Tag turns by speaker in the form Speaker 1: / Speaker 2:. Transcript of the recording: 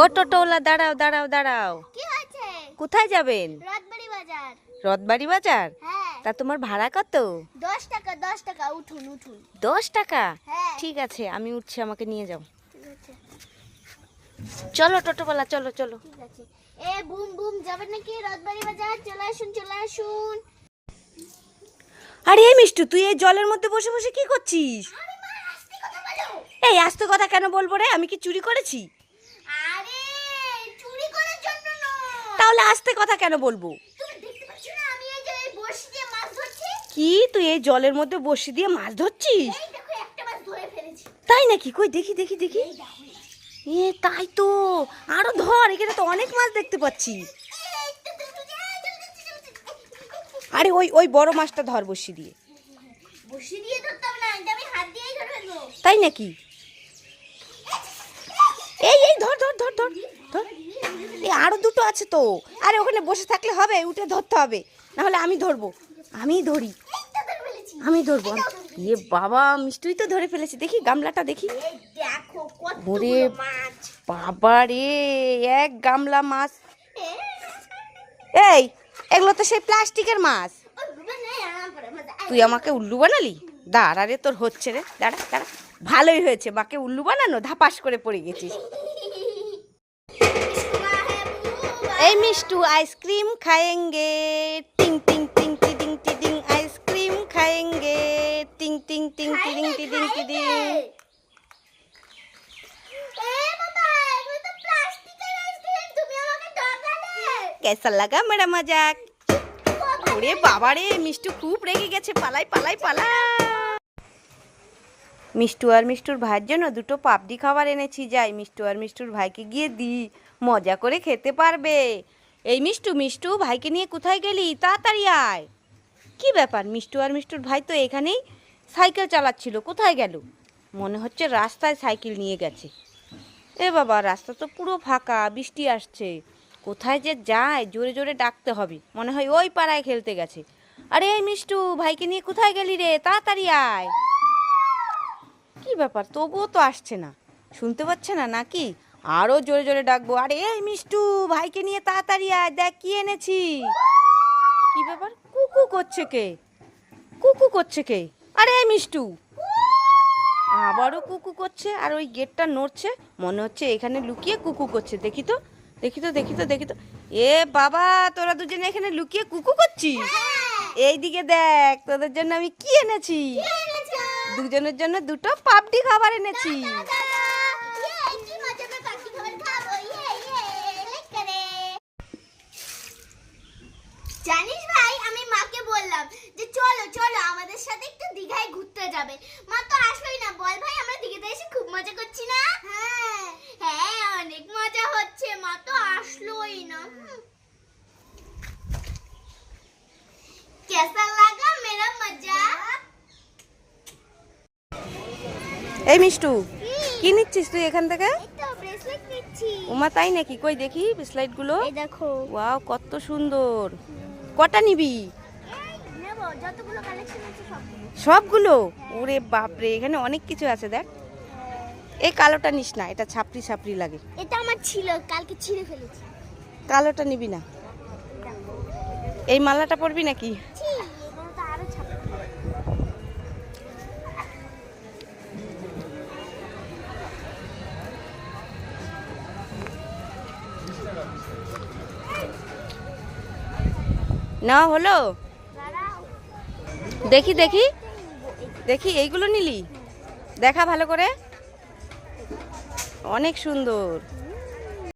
Speaker 1: ও টোটোওয়ালা দাঁড়াও দাঁড়াও দাঁড়াও।
Speaker 2: কি হয়েছে?
Speaker 1: কোথায় যাবেন?
Speaker 2: রথবাড়ি বাজার।
Speaker 1: রথবাড়ি বাজার?
Speaker 2: হ্যাঁ।
Speaker 1: তা তোমার ভাড়া কত?
Speaker 2: দশ টাকা দশ টাকা উঠুন উঠুন।
Speaker 1: দশ টাকা?
Speaker 2: হ্যাঁ।
Speaker 1: ঠিক আছে আমি উঠছি আমাকে নিয়ে যাও।
Speaker 2: ঠিক আছে।
Speaker 1: চলো টোটোওয়ালা চলো চলো।
Speaker 2: ঠিক আছে। এ বুম বুম যাবেন নাকি রথবাড়ি বাজার? চলে আসুন চলে আসুন।
Speaker 1: আরে মিষ্টু তুই এই জলের মধ্যে বসে বসে কি করছিস?
Speaker 2: আরে মা আস্তে কথা বলো।
Speaker 1: এই আস্তে কথা কেন বলব রে? আমি কি চুরি করেছি
Speaker 2: আরে চুরি করার জন্য নয়
Speaker 1: তাহলে আস্তে কথা কেন বলব? কি তুই এই জলের মধ্যে বসে দিয়ে মাছ ধরছিস? তাই নাকি? কই দেখি দেখি দেখি। এ তাই তো। আরও ধর এখানে তো অনেক মাছ দেখতে পাচ্ছি। আরে ওই ওই বড় মাছটা ধর বসি দিয়ে।
Speaker 2: বড়শি দিয়ে ধরতাম না আমি হাত দিয়েই ধরে
Speaker 1: তাই নাকি এই এই ধর ধর ধর। এই আরও দুটো আছে তো। আরে, ওখানে বসে থাকলে হবে, উঠে ধরতে হবে। না হলে আমি ধরবো। আমি ধরি। আমি ধরবো। ইয়ে বাবা মিষ্টি তো ধরে ফেলেছি। দেখি, গামলাটা দেখি। ওরে বাবা রে, এক গামলা মাছ। এই, এগুলো তো সেই প্লাস্টিকের মাছ। তুই আমাকে উল্লু বানালি? দাঁড়া রে, তোর হচ্ছে রে। দাঁড়া দাঁড়া। ভালোই হয়েছে, মাকে উল্লু বানানো, ধাপাস করে পড়ে গেছিস। এই মিষ্টু আইসক্রিম খায়েঙ্গে। টিং টিং টিং টিডিং টিডিং আইসক্রিম খায়েঙ্গে। টিং টিং টিং টিডিং টিডিং টিডিং। কেসা লাগা মেরা মজাক? ওরে বাবারে মিষ্টু খুব রেগে গেছে পালাই পালাই পালাই। মিষ্টু আর মিষ্টুর ভাইয়ের জন্য দুটো পাপড়ি খাবার এনেছি, যাই মিষ্টু আর মিষ্টুর ভাইকে গিয়ে দি মজা করে খেতে পারবে। এই মিষ্টু মিষ্টু, ভাইকে নিয়ে কোথায় গেলি? তাড়াতাড়ি আয়। কি ব্যাপার? মিষ্টু আর মিষ্টুর ভাই তো এখানেই সাইকেল চালাচ্ছিল, কোথায় গেল? মনে হচ্ছে রাস্তায় সাইকেল নিয়ে গেছে। এ বাবা, রাস্তা তো পুরো ফাঁকা, বৃষ্টি আসছে। কোথায় যে যায়, জোরে জোরে ডাকতে হবে। মনে হয় ওই পাড়ায় খেলতে গেছে। আরে মিষ্টু, ভাইকে নিয়ে কোথায় গেলি রে? তাড়াতাড়ি আয়। কি ব্যাপার? তবুও তো আসছে না। শুনতে পাচ্ছে না নাকি? আরও জোরে জোরে ডাকবো। আরে এই মিষ্টু, ভাইকে নিয়ে তাড়াতাড়ি আয়। দেখ, কি এনেছি। কি ব্যাপার? কুকু করছে কে? কুকু করছে কে? আরে এই মিষ্টু। আবারও কুকু করছে আর ওই গেটটা নড়ছে। মনে হচ্ছে এখানে লুকিয়ে কুকু করছে। দেখি তো দেখি তো দেখি তো দেখি তো। এ বাবা, তোরা দুজনে এখানে লুকিয়ে কুকু করছিস? এইদিকে দেখ, তোদের জন্য আমি কি এনেছি? দুজনের জন্য দুটো পাপড়ি খাবার এনেছি।
Speaker 2: জানিস ভাই, আমি মাকে বললাম যে চলো চলো আমাদের সাথে একটু দীঘায় ঘুরতে যাবে। মা তো আসবেই না, বল ভাই
Speaker 1: এই মিষ্টু কি? নিচ্ছিস তুই এখান থেকে? উমা তাই নাকি? কই দেখি স্লাইডগুলো
Speaker 2: এই দেখো।
Speaker 1: ওয়াও কত সুন্দর। কটা নিবি? সবগুলো। ওরে বাপরে এখানে অনেক কিছু আছে দেখ। এই কালোটা নিস না এটা ছাপড়ি ছাপড়ি লাগে।
Speaker 2: এটা আমার ছিল কালকে ছিঁড়ে ফেলেছি।
Speaker 1: কালোটা নিবি না। এই মালাটা পরবি নাকি? না হলো। দেখি দেখি। দেখি এইগুলো নিলি? দেখা ভালো করে। অনেক সুন্দর।